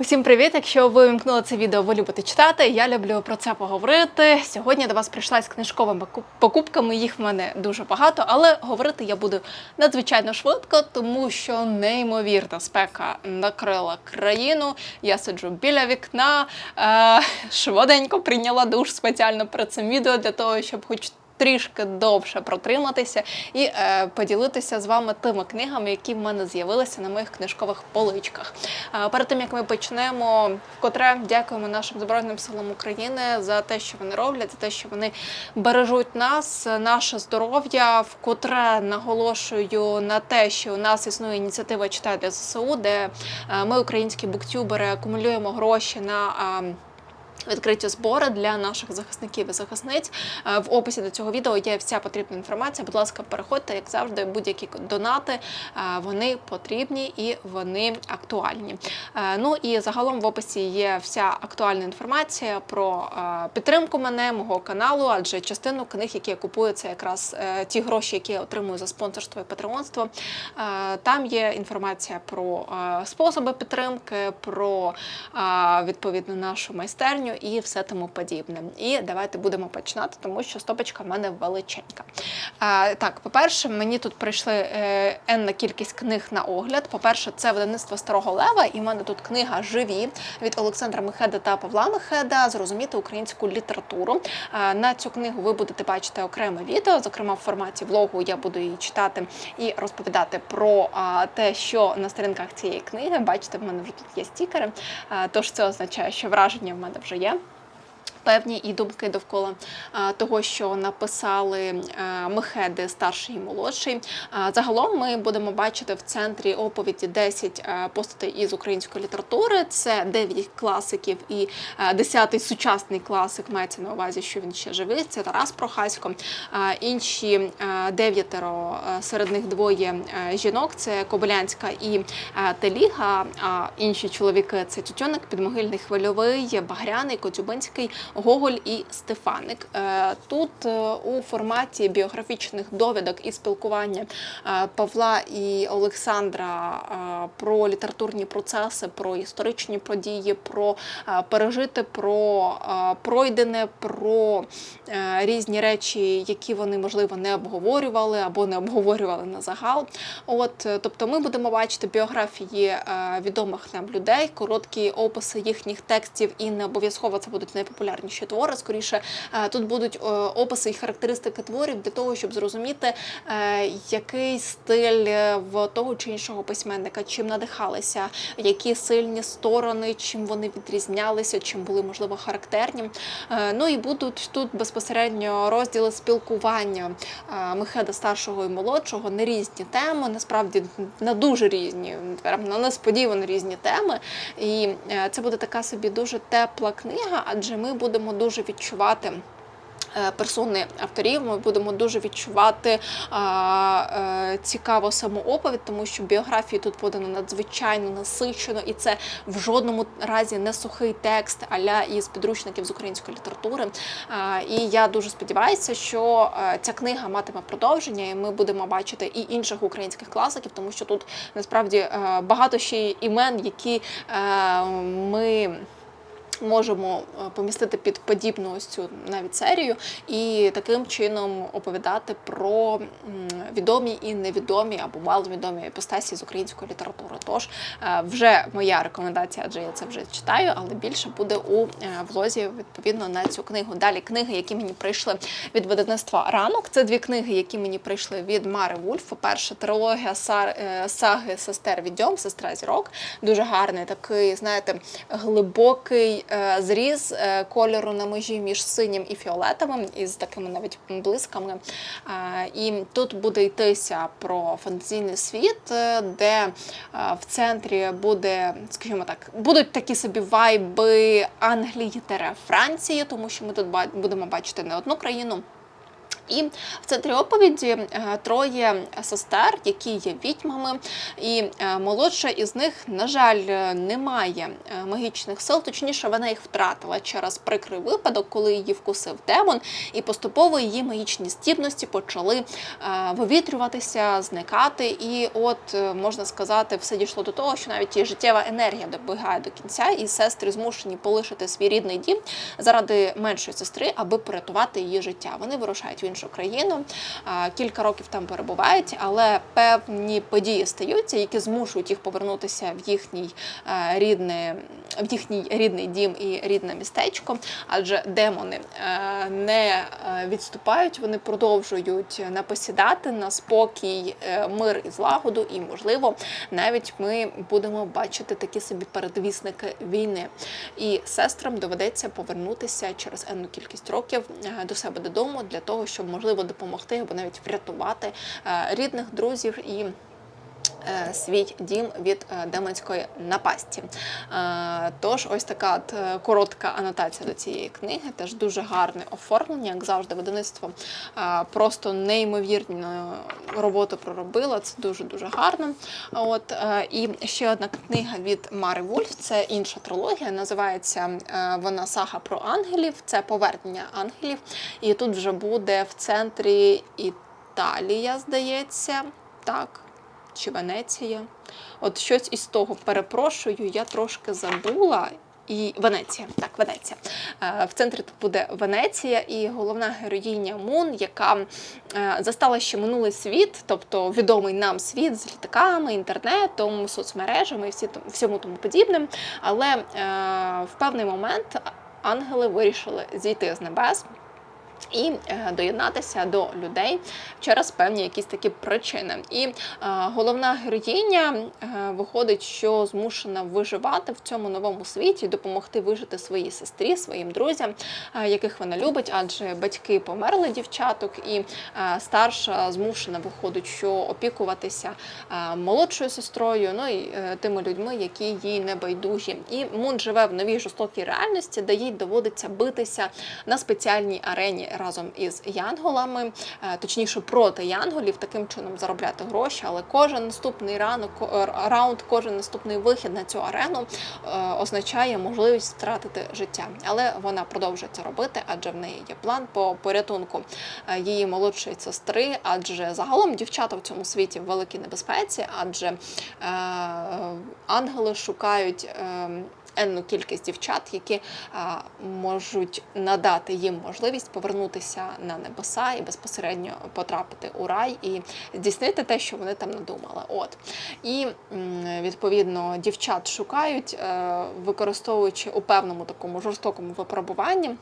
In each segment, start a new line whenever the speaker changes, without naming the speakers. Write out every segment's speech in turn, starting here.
Усім привіт! Якщо ви вимкнули це відео, ви любите читати. Я люблю про це поговорити. Сьогодні до вас прийшла з книжковими ку- покупками. Їх в мене дуже багато, але говорити я буду надзвичайно швидко, тому що неймовірна спека накрила країну. Я сиджу біля вікна, е, швиденько прийняла душ спеціально перед цим відео для того, щоб хоч трішки довше протриматися і е, поділитися з вами тими книгами, які в мене з'явилися на моїх книжкових поличках. Е, перед тим як ми почнемо, вкотре дякуємо нашим збройним силам України за те, що вони роблять, за те, що вони бережуть нас, наше здоров'я. Вкотре наголошую на те, що у нас існує ініціатива «Читай для ЗСУ, де е, ми, українські буктюбери, акумулюємо гроші на. е, Відкриті збори для наших захисників і захисниць. Е, В описі до цього відео є вся потрібна інформація. Будь ласка, переходьте, як завжди, будь-які донати. е, Вони потрібні і вони актуальні. Е, Ну і загалом в описі є вся актуальна інформація про підтримку мене, мого каналу, адже частину книг, які я купую, це якраз ті гроші, які я отримую за спонсорство і патреонство. Там є інформація про способи підтримки, про відповідно нашу майстерню і все тому подібне. І давайте будемо починати, тому що стопочка в мене величенька. Е, Так, по-перше, мені тут прийшли е, енна кількість книг на огляд. По-перше, це видавництво Старого Лева, і в мене тут книга Живі від Олександра Мехеда та Павла Мехеда Зрозуміти українську літературу. На цю книгу ви будете бачити окреме відео, зокрема в форматі влогу я буду її читати і розповідати про а, те, що на сторінках цієї книги. Бачите, в мене вже тут є стікери, тож це означає, що враження в мене вже є здоров'я. Певні і думки довкола того, що написали а, Мехеди старший і молодший. Загалом ми будемо бачити в центрі оповіді 10 а, постатей із української літератури. Це 9 класиків і а, 10-й сучасний класик мається на увазі, що він ще живий. Це Тарас Прохасько. Інші дев'ятеро серед них двоє жінок. Це Кобилянська і Теліга. А інші чоловіки це Тютюник, Підмогильний Хвильовий, Багряний, Коцюбинський, Гоголь і Стефаник. Е, Тут е, у форматі біографічних довідок і спілкування е, Павла і Олександра про літературні процеси, про історичні події, про пережите, про пройдене, про різні речі, які вони можливо не обговорювали або не обговорювали на загал. От, тобто, ми будемо бачити біографії відомих нам людей, короткі описи їхніх текстів, і не обов'язково це будуть найпопулярніші твори. Скоріше е, тут будуть е, описи і характеристики творів для того, щоб зрозуміти, е, який стиль в того чи іншого письменника, чим надихалися, які сильні сторони, чим вони відрізнялися, чим були можливо характерні. Ну і будуть тут безпосередньо розділи спілкування Мехеда старшого і молодшого на різні теми, насправді на дуже різні, на несподівано різні теми. І це буде така собі дуже тепла книга, адже ми будемо дуже відчувати. е, Персони авторів ми будемо дуже відчувати а, е, цікаво саму оповідь, тому що біографії тут подано надзвичайно насичено, і це в жодному разі не сухий текст аля із підручників з української літератури. А, і я дуже сподіваюся, що е, ця книга матиме продовження, і ми будемо бачити і інших українських класиків, тому що тут насправді е, багато ще імен, які е, ми можемо е, помістити під подібну ось цю навіть серію і таким чином оповідати про відомі і невідомі або маловідомі епостасі з української літератури. Тож е, вже моя рекомендація, адже я це вже читаю, але більше буде у е, влозі відповідно на цю книгу. Далі книги, які мені прийшли від видавництва ранок. Це дві книги, які мені прийшли від Мари Вульф. Перша трилогія сар- саги сестер відьом, сестра зірок. Дуже гарний такий, знаєте, глибокий зріз е, кольору на межі між синім і фіолетовим, із такими навіть блисками. Е, І тут буде йтися про фантазійний світ, е, де е, в центрі буде, скажімо так, будуть такі собі вайби Англії та Франції, тому що ми тут будемо бачити не одну країну. І в центрі оповіді е, троє сестер, які є відьмами, і е, молодша із них, на жаль, е, не має магічних сил. Точніше, вона їх втратила через прикрий випадок, коли її вкусив демон, і поступово її магічні здібності почали вивітрюватися, зникати. І от можна сказати, все дійшло до того, що навіть її життєва енергія добігає до кінця, і сестри змушені полишити свій рідний дім заради меншої сестри, аби порятувати її життя. Вони вирушають в іншу країну, кілька років там перебувають, але певні події стаються, які змушують їх повернутися в їхній рідне, в їхній рідний дім і рідне містечко. Адже демони не відступають, вони продовжують напосідати на спокій, е, мир і злагоду, і можливо навіть ми будемо бачити такі собі передвісники війни. І сестрам доведеться повернутися через енну кількість років е, до себе додому для того, щоб можливо допомогти або навіть врятувати е, рідних друзів і. Е, Свій дім від е, демонської напасті. Е, Тож, ось така от коротка анотація до цієї книги. Теж дуже гарне оформлення, як завжди, видавництво просто неймовірну роботу проробило. Це дуже дуже гарно. От і ще одна книга від Мари Вульф. Це інша трилогія. Називається вона Сага про ангелів. Це повернення ангелів. І тут вже буде в центрі Італія, здається. Так чи Венеція. От щось із того перепрошую, я трошки забула. І Венеція, так, Венеція. Е, В центрі тут буде Венеція, і головна героїня Мун, яка е, застала ще минулий світ, тобто відомий нам світ з літаками, інтернетом, соцмережами і всі всьому тому подібним. Але е, в певний момент ангели вирішили зійти з небес і е, доєднатися до людей через певні якісь такі причини. І е, головна героїня е, виходить, що змушена виживати в цьому новому світі, допомогти вижити своїй сестрі, своїм друзям, е, яких вона любить, адже батьки померли дівчаток, і е, старша змушена виходить, що опікуватися е, молодшою сестрою, ну і е, тими людьми, які їй не байдужі. І Мун живе в новій жорстокій реальності, де їй доводиться битися на спеціальній арені разом із янголами, е, точніше проти янголів, таким чином заробляти гроші. Але кожен наступний ранок е, раунд, кожен наступний вихід на цю арену е, означає можливість втратити життя. Але вона продовжує це робити, адже в неї є план по порятунку її молодшої сестри. Адже загалом дівчата в цьому світі в великій небезпеці, адже е, ангели шукають. Е, енну кількість дівчат, які а, можуть надати їм можливість повернутися на небеса і безпосередньо потрапити у рай і здійснити те, що вони там надумали. От і відповідно дівчат шукають, е, використовуючи у певному такому жорстокому випробуванні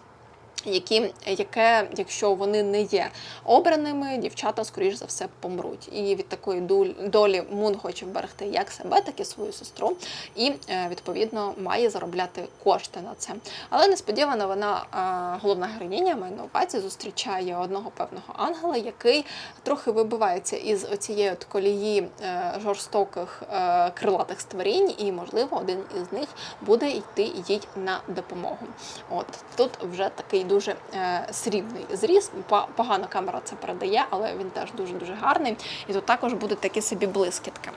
які, яке, якщо вони не є обраними, дівчата, скоріш за все, помруть. І від такої долі Мун хоче вберегти як себе, так і свою сестру, і е, відповідно має заробляти кошти на це. Але несподівано вона, е, головна героїня, має на увазі, зустрічає одного певного ангела, який трохи вибивається із оцієї от колії е, жорстоких крилатих створінь, і, можливо, один із них буде йти їй на допомогу. От тут вже такий дуже е, срібний зріз. Погано камера це передає, але він теж дуже дуже гарний. І тут також будуть такі собі блискітки.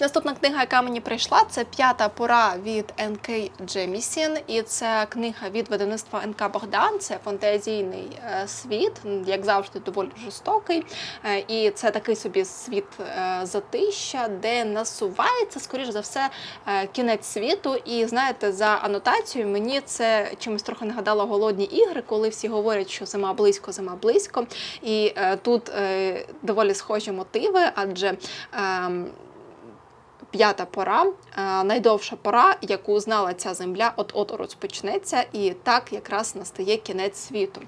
Наступна книга, яка мені прийшла, це п'ята пора від НК Джемісін, і це книга від видавництва НК Богдан. Це фантазійний е, світ, як завжди, доволі жорстокий. Е, І це такий собі світ е, затища, де насувається, скоріш за все, кінець світу. І знаєте, за анотацією мені це чимось трохи нагадало голодні ігри, коли всі говорять, що зима близько, зима близько. І тут доволі схожі мотиви, адже. П'ята пора, е, найдовша пора, яку знала ця земля, от-от розпочнеться, і так якраз настає кінець світу.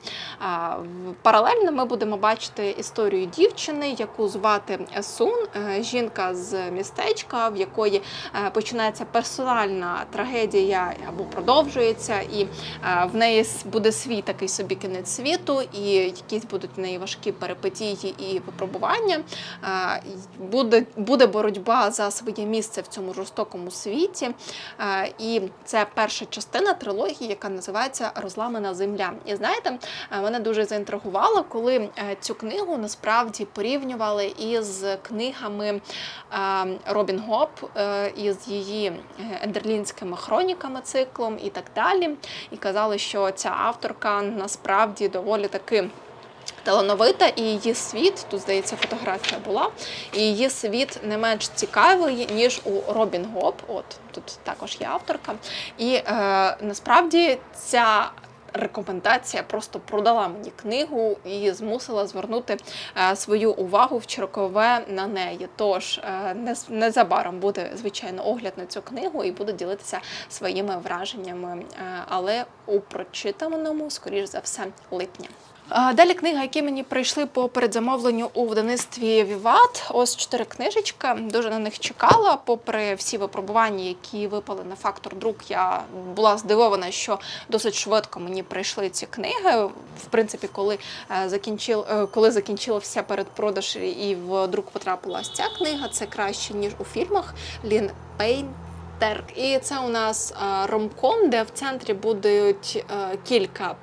Паралельно ми будемо бачити історію дівчини, яку звати Сун, е, жінка з містечка, в якої е, починається персональна трагедія або продовжується, і е, в неї буде свій такий собі кінець світу, і якісь будуть в неї важкі перипетії і випробування. Е, Буде, буде боротьба за своє місце в цьому жорстокому світі. Е, І це перша частина трилогії, яка називається Розламана земля. І знаєте, е, мене дуже заінтригувало, коли е, цю книгу насправді порівнювали із книгами Робін Гоп, із її ендерлінськими хроніками, циклом і так далі. І казали, що ця авторка насправді доволі таки. Талановита і її світ, тут здається, фотографія була, і її світ не менш цікавий, ніж у Робін Гоп. От тут також є авторка. І е, насправді ця рекомендація просто продала мені книгу і змусила звернути е, свою увагу в чергове на неї. Тож е, нез- незабаром буде звичайно огляд на цю книгу і буду ділитися своїми враженнями, е, але у прочитаному, скоріш за все, липня. Далі книга, які мені прийшли по передзамовленню у видавництві Віват. Ось чотири книжечка. Дуже на них чекала. Попри всі випробування, які випали на фактор друк, я була здивована, що досить швидко мені прийшли ці книги. В принципі, коли е, закінчил, е, коли закінчився передпродаж і в друк потрапила ця книга, це краще ніж у фільмах. Лін Пейн. І це у нас е, ромком, де в центрі будуть кілька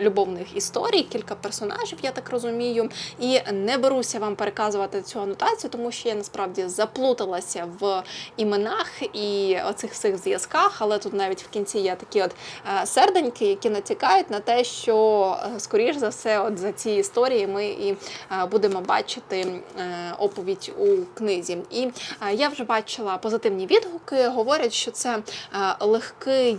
любовних історій, кілька персонажів, я так розумію. І не беруся вам переказувати цю анотацію, тому що я насправді заплуталася в іменах і оцих всіх зв'язках. Але тут навіть в кінці є такі от е, серденьки, які натякають на те, що е, скоріш за все, от за ці історії ми і е, будемо бачити оповідь у книзі. І я вже бачила позитивні відгуки. Говорять, що це легкий,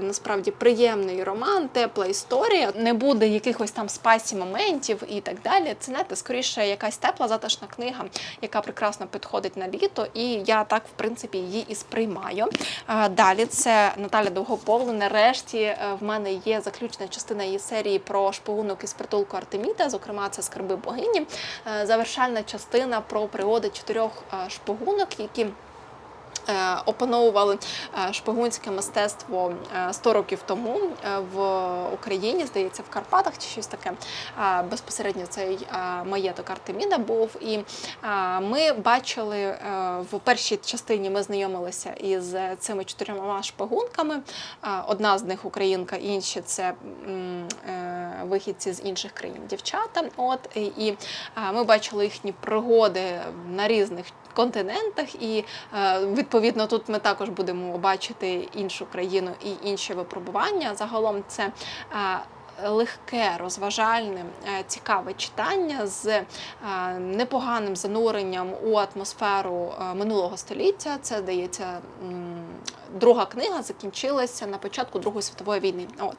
насправді приємний роман, тепла історія. Не буде якихось там спасі моментів і так далі. Це знаєте, скоріше якась тепла затишна книга, яка прекрасно підходить на літо, і я так в принципі її і сприймаю. Е, Далі це Наталя Довгопола. Нарешті е, в мене є заключна частина її серії про шпигунок із притулку Артеміда. Зокрема, це скарби богині. Е, Завершальна частина про пригоди чотирьох шпигунок, які опановували е, шпигунське мистецтво е, 100 років тому е, в Україні, здається, в Карпатах чи щось таке. Е, Безпосередньо цей е, маєток Артеміда був. І е, ми бачили е, в першій частині, ми знайомилися із цими чотирьома шпигунками. Е, Одна з них українка, інші це е, вихідці з інших країн дівчата. От і, е, ми бачили їхні пригоди на різних континентах, і е, відповідно тут ми також будемо бачити іншу країну і інші випробування. Загалом це. е, Легке, розважальне, е, цікаве читання з непоганим зануренням у атмосферу минулого століття. Це здається, м, друга книга закінчилася на початку Другої світової війни. От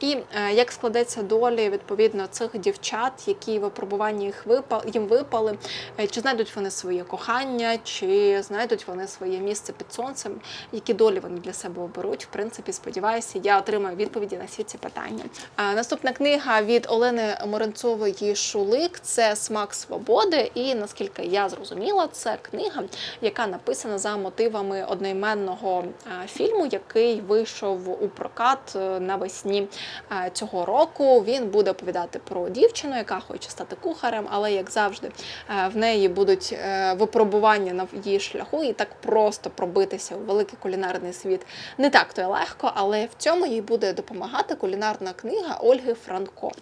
і е, як складеться долі відповідно цих дівчат, які випробування їх випали, їм випали, е, чи знайдуть вони своє кохання, чи знайдуть вони своє місце під сонцем, які долі вони для себе оберуть. В принципі, сподіваюся, я отримаю відповіді на всі ці питання. А, наступна книга від Олени Моренцової Шулик це Смак свободи. І наскільки я зрозуміла, це книга, яка написана за мотивами одноіменного е, фільму, який вийшов у прокат е, навесні е, цього року. Він буде оповідати про дівчину, яка хоче стати кухарем, але як завжди, е, в неї будуть е, випробування на її шляху, і так просто пробитися у великий кулінарний світ не так то й легко, але в цьому їй буде допомагати кулінарна книга Ольги Франко.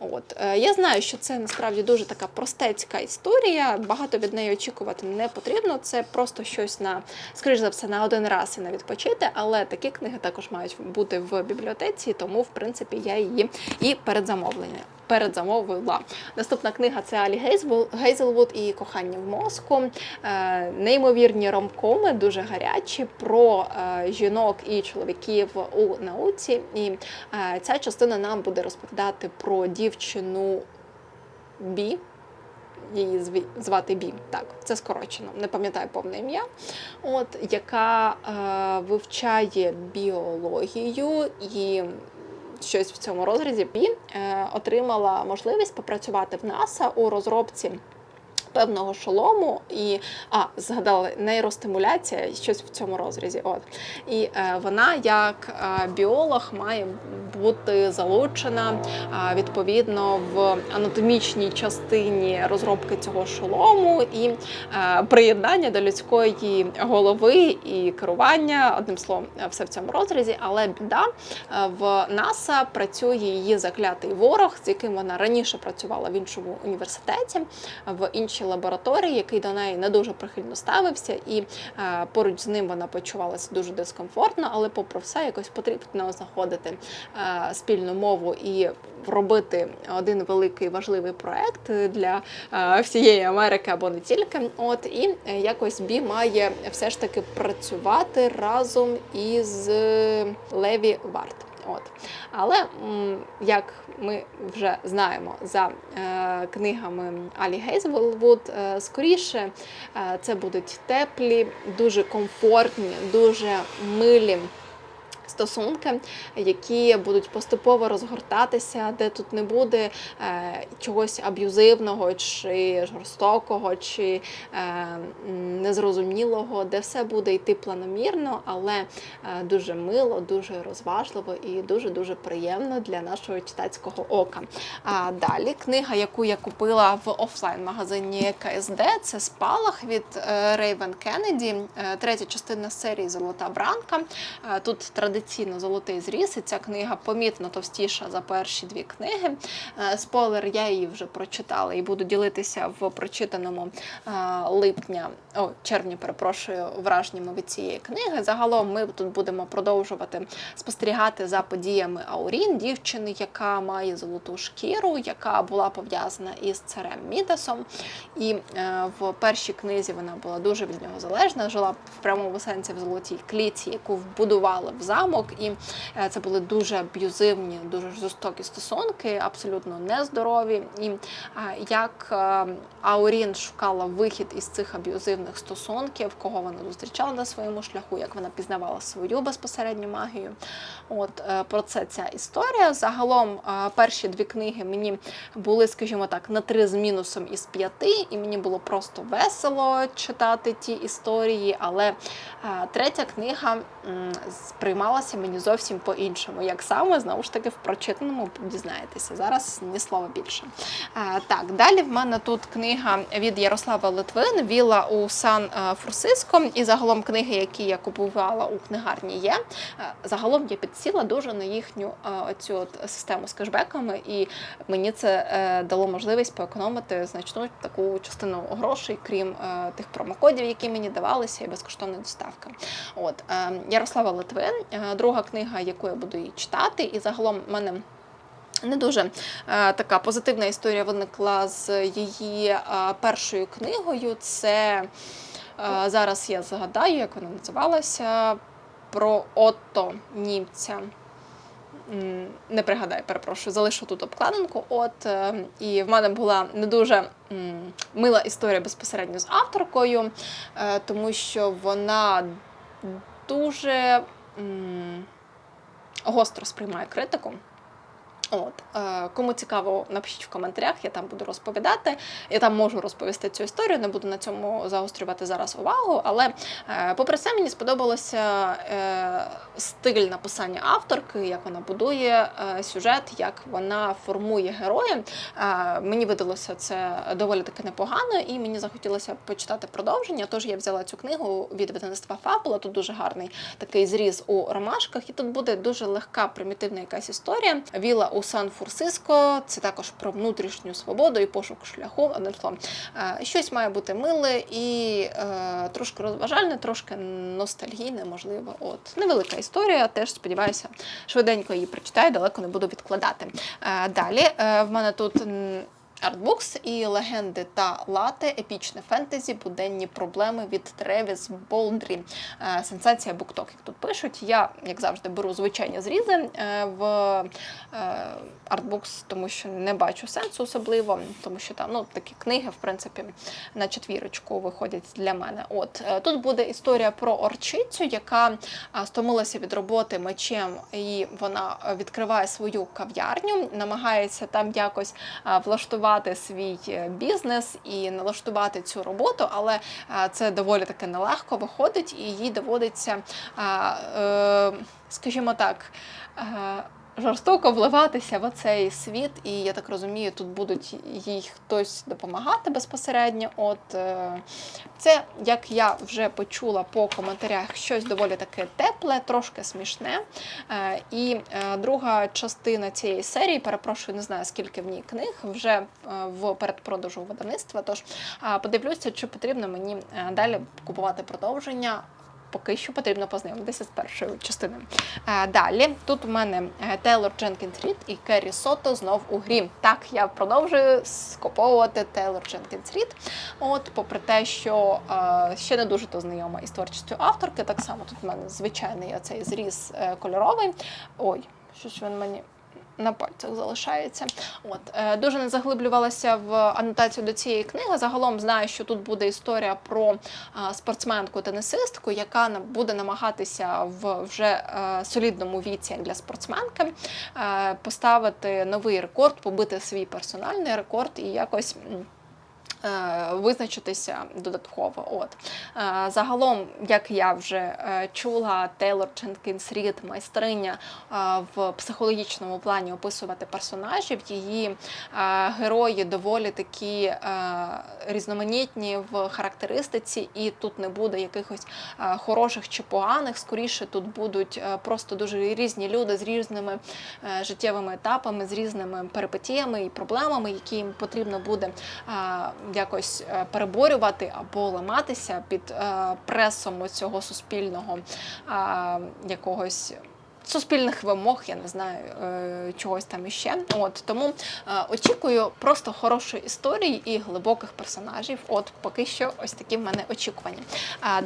От е, я знаю, що це насправді дуже така простецька історія. Багато від неї очікувати не потрібно. Це просто щось на, скоріш за все, на один раз і на відпочити. Але такі книги також мають бути в бібліотеці, тому в принципі я її і передзамовлення. Передзамовила. Наступна книга це Алі Гейзелвуд і Кохання в мозку. Е, неймовірні ромкоми, дуже гарячі про е, жінок і чоловіків у науці. І е, ця частина нам буде розповідати про дівчину Бі. Її звати Бім. так, це скорочено, не пам'ятаю повне ім'я. От яка е, вивчає біологію і щось в цьому розрізі і е, отримала можливість попрацювати в НАСА у розробці Певного шолому і а згадали нейростимуляція, щось в цьому розрізі. От і е, вона, як е, біолог, має бути залучена е, відповідно в анатомічній частині розробки цього шолому і е, приєднання до людської голови і керування. Одним словом, все в цьому розрізі. Але біда в НАСА працює її заклятий ворог, з яким вона раніше працювала в іншому університеті, в іншій лабораторії, який до неї не дуже прихильно ставився, і е, поруч з ним вона почувалася дуже дискомфортно, але, попри все, якось потрібно знаходити е, спільну мову і робити один великий важливий проект для е, всієї Америки або не тільки. От і якось Бі має все ж таки працювати разом із Леві Варт. От. Але як ми вже знаємо за е, книгами Алі Гейзвелвуд, е, скоріше е, це будуть теплі, дуже комфортні, дуже милі. Стосунки, які будуть поступово розгортатися, де тут не буде е, чогось аб'юзивного, чи жорстокого, чи е, незрозумілого, де все буде йти планомірно, але е, дуже мило, дуже розважливо і дуже дуже приємно для нашого читацького ока. А далі книга, яку я купила в офлайн-магазині КСД, це спалах від Рейвен Кеннеді, третя частина серії Золота бранка. Тут традиційно золотий зріз, і ця книга помітно товстіша за перші дві книги. Е, Спойлер, я її вже прочитала і буду ділитися в прочитаному е, липня, о, червні, перепрошую, враженнями від цієї книги. Загалом ми тут будемо продовжувати спостерігати за подіями Аурін, дівчини, яка має золоту шкіру, яка була пов'язана із царем Мідасом. І е, в першій книзі вона була дуже від нього залежна, жила в прямому сенсі в золотій клітці, яку вбудували в замок. І е, це були дуже аб'юзивні, дуже жорстокі стосунки, абсолютно нездорові. І е, як е, Аурін шукала вихід із цих аб'юзивних стосунків, кого вона зустрічала на своєму шляху, як вона пізнавала свою безпосередню магію. От про це ця історія. Загалом перші дві книги мені були, скажімо так, на три з мінусом із п'яти, і мені було просто весело читати ті історії. Але третя книга м, сприймалася мені зовсім по-іншому. Як саме знову ж таки в прочитаному дізнаєтеся. Зараз ні слова більше. Е, Так, далі в мене тут книга від Ярослава Литвин Віла у Сан е, І загалом книги, які я купувала у книгарні, є. Е, Загалом я підсіла дуже на їхню е, оцю систему з кешбеками, і мені це дало можливість поекономити значну таку частину грошей, крім тих промокодів, які мені давалися, і безкоштовна доставка. От е, Ярослава Литвин, друга книга, яку я буду її читати, і загалом в мене. Не дуже е, така позитивна історія виникла з її е, першою книгою. Це е, зараз я згадаю, як вона називалася про Отто німця. Не пригадаю, перепрошую, залишу тут обкладинку. От і в мене була не дуже мила історія безпосередньо з авторкою, тому що вона дуже гостро сприймає критику. От е, кому цікаво, напишіть в коментарях, я там буду розповідати. Я там можу розповісти цю історію, не буду на цьому загострювати зараз увагу. Але е, попри все, мені сподобалося е, стиль написання авторки, як вона будує сюжет, як вона формує героя. Мені видалося це доволі таки непогано, і мені захотілося почитати продовження. Тож я взяла цю книгу від видавництва Фабула. Тут дуже гарний такий зріз у ромашках, і тут буде дуже легка, примітивна якась історія. Віла у Сан-Франциско це також про внутрішню свободу і пошук шляху. Одним словом, е, щось має бути миле і е, трошки розважальне, трошки ностальгійне, можливо. От невелика історія. Теж сподіваюся, швиденько її прочитаю, далеко не буду відкладати. Е, далі е, в мене тут. Артбукс і легенди та лати, епічне фентезі, буденні проблеми від Тревіс Болдрі. Е, Сенсація букток, як тут пишуть. Я, як завжди, беру звичайні зрізи е, в е, артбукс, тому що не бачу сенсу особливо, тому що там ну, такі книги, в принципі, на четвірочку виходять для мене. От тут буде історія про орчицю, яка стомилася від роботи мечем, і вона відкриває свою кав'ярню, намагається там якось влаштувати налаштувати свій е, бізнес і налаштувати цю роботу, але е, це доволі таки нелегко виходить, і їй доводиться, е, скажімо так. Жорстоко вливатися в цей світ, і я так розумію, тут будуть їй хтось допомагати безпосередньо. От е, це, як я вже почула по коментарях, щось доволі таке тепле, трошки смішне. Е, І е, друга частина цієї серії, перепрошую, не знаю скільки в ній книг, вже в передпродажу видавництва. Тож подивлюся, чи потрібно мені далі купувати продовження. Поки що потрібно познайомитися з першою частиною. Е, Далі тут у мене е, Тейлор Дженкінс Рід і Керрі Сото знов у грі. Так, я продовжую скуповувати Тейлор Дженкінс Рід. От, попри те, що е, ще не дуже то знайома із творчістю авторки, так само тут у мене звичайний оцей зріз кольоровий. Ой, щось він мені. На пальцях залишається. От е, дуже не заглиблювалася в анотацію до цієї книги. Загалом знаю, що тут буде історія про е, спортсменку-тенісистку, яка буде намагатися в вже е, солідному віці для спортсменки поставити новий рекорд, побити свій персональний рекорд і якось. Е, Визначитися додатково. От Е, загалом, як я вже е, чула, Тейлор Дженкінс Рід майстриня в психологічному плані описувати персонажів. Її герої доволі такі різноманітні в характеристиці, і тут не буде якихось хороших чи поганих. Скоріше тут будуть просто дуже різні люди з різними життєвими етапами, з різними перипетіями і проблемами, які їм потрібно буде якось е, переборювати або ламатися під е, пресом цього суспільного якогось. Суспільних вимог, я не знаю, е, чогось там іще. От тому е, очікую просто хорошої історії і глибоких персонажів. От поки що ось такі в мене очікування.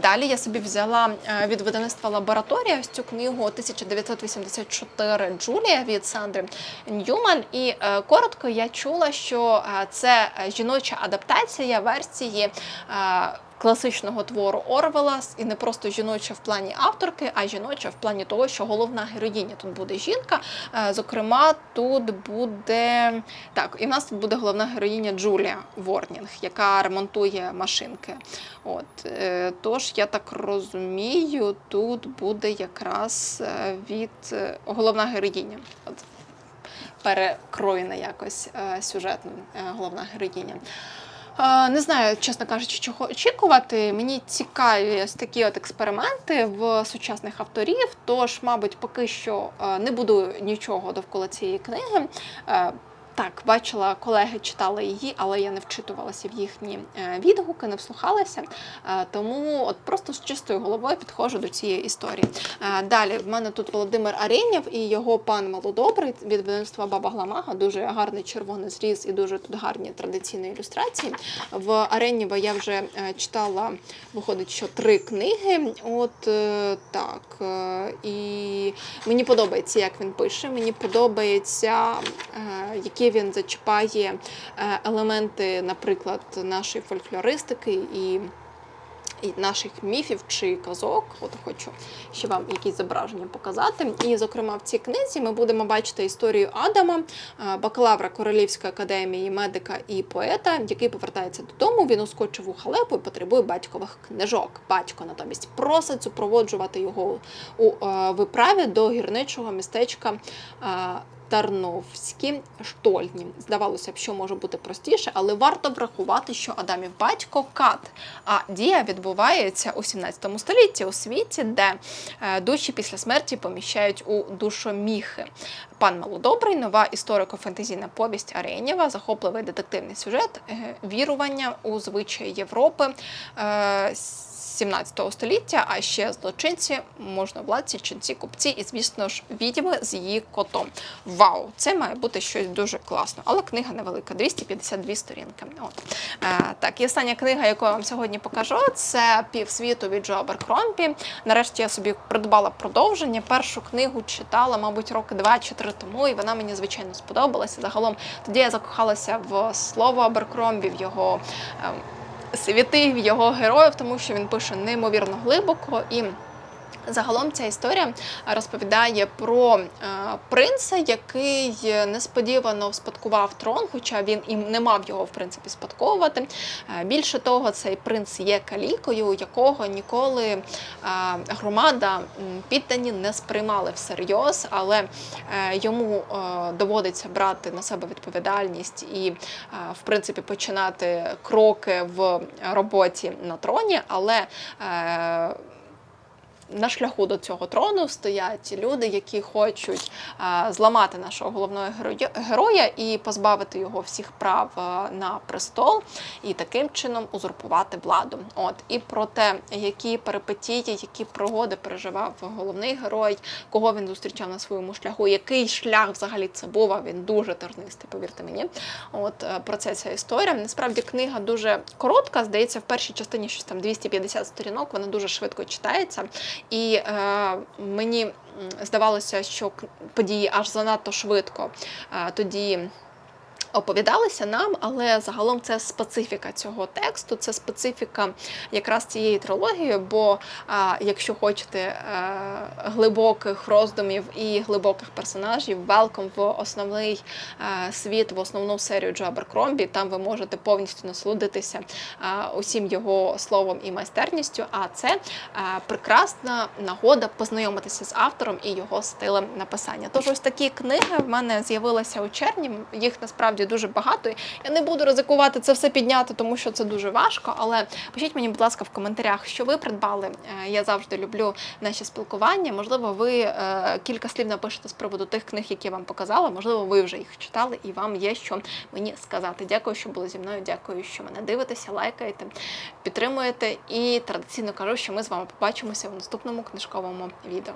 Далі я собі взяла е, від видавництва лабораторія ось цю книгу 1984 Джулія від Сандри Ньюман. І коротко я чула, що це жіноча адаптація версії. Класичного твору Орвела і не просто жіноча в плані авторки, а жіноча в плані того, що головна героїня тут буде жінка. Е, Зокрема, тут буде так, і в нас тут буде головна героїня Джулія Ворнінг, яка ремонтує машинки. От е, тож я так розумію, тут буде якраз е, від головна героїня. От перекроєна якось сюжетно головна героїня. Е, Не знаю, чесно кажучи, чого очікувати. Мені цікаві ось такі от експерименти в сучасних авторів. Тож, мабуть, поки що е, не буду нічого довкола цієї книги. Так, бачила, колеги читали її, але я не вчитувалася в їхні е, відгуки, не вслухалася. Е, Тому от просто з чистою головою підходжу до цієї історії. Е, Далі в мене тут Володимир Арєнєв і його пан Малодобрий від видавництва Баба Гламага. Дуже гарний червоний зріз і дуже тут гарні традиційні ілюстрації. В Арєнєва я вже читала, виходить, що три книги. От так. І мені подобається, як він пише. Мені подобається, е, які він зачіпає е, елементи, наприклад, нашої фольклористики і. І наших міфів чи казок, от хочу ще вам якісь зображення показати. І, зокрема, в цій книзі ми будемо бачити історію Адама, е, бакалавра Королівської академії, медика і поета, який повертається додому. Він ускочив у халепу і потребує батькових книжок. Батько натомість просить супроводжувати його у е, виправі до гірничого містечка. Е, Тарновські штольні. Здавалося б, що може бути простіше, але варто врахувати, що Адамів батько кат. А дія відбувається у 17 столітті у світі, де е, душі після смерті поміщають у душоміхи. Пан Малодобрий, нова історико-фентезійна повість Аренєва, захопливий детективний сюжет, е, вірування у звичаї Європи. Е, 17 століття, а ще злочинці, можновладці, ченці, купці і, звісно ж, відьми з її котом. Вау! Це має бути щось дуже класно. Але книга невелика, 252 сторінки. От. Е, так, і остання книга, яку я вам сьогодні покажу, це півсвіту від Джо Аберкромпі. Нарешті я собі придбала продовження. Першу книгу читала, мабуть, роки два чи три тому, і вона мені звичайно сподобалася. Загалом тоді я закохалася в слово Аберкромбі, в його. ем, світи в його героїв, тому що він пише неймовірно глибоко і. Загалом ця історія розповідає про е, принца, який несподівано вспадкував трон, хоча він і не мав його в принципі спадковувати. Е, більше того, цей принц є калікою, якого ніколи е, громада піддані не сприймали всерйоз, але йому доводиться брати на себе відповідальність і, в принципі, починати кроки в роботі на троні, але на шляху до цього трону стоять люди, які хочуть зламати нашого головного героя, і позбавити його всіх прав на престол, і таким чином узурпувати владу. От і про те, які перипетії, які пригоди переживав головний герой, кого він зустрічав на своєму шляху, який шлях взагалі це був. а Він дуже тернистий, повірте мені. От е, про це ця історія. Насправді книга дуже коротка. Здається, в першій частині щось там 250 сторінок. Вона дуже швидко читається. І е, мені здавалося, що події аж занадто швидко е, тоді. Оповідалися нам, але загалом це специфіка цього тексту, це специфіка якраз цієї трилогії. Бо якщо хочете е, глибоких роздумів і глибоких персонажів, велком в основний е, світ, в основну серію Джо Аберкромбі. Там ви можете повністю насолодитися усім його словом і майстерністю. А це е, прекрасна нагода познайомитися з автором і його стилем написання. Тож ось такі книги в мене з'явилися у червні. Їх насправді дуже багато. Я не буду ризикувати це все підняти, тому що це дуже важко. Але пишіть мені, будь ласка, в коментарях, що ви придбали. Е, Я завжди люблю наші спілкування. Можливо, ви е, кілька слів напишете з приводу тих книг, які я вам показала. Можливо, ви вже їх читали і вам є що мені сказати. Дякую, що були зі мною. Дякую, що мене дивитеся, лайкаєте, підтримуєте. І традиційно кажу, що ми з вами побачимося у наступному книжковому відео.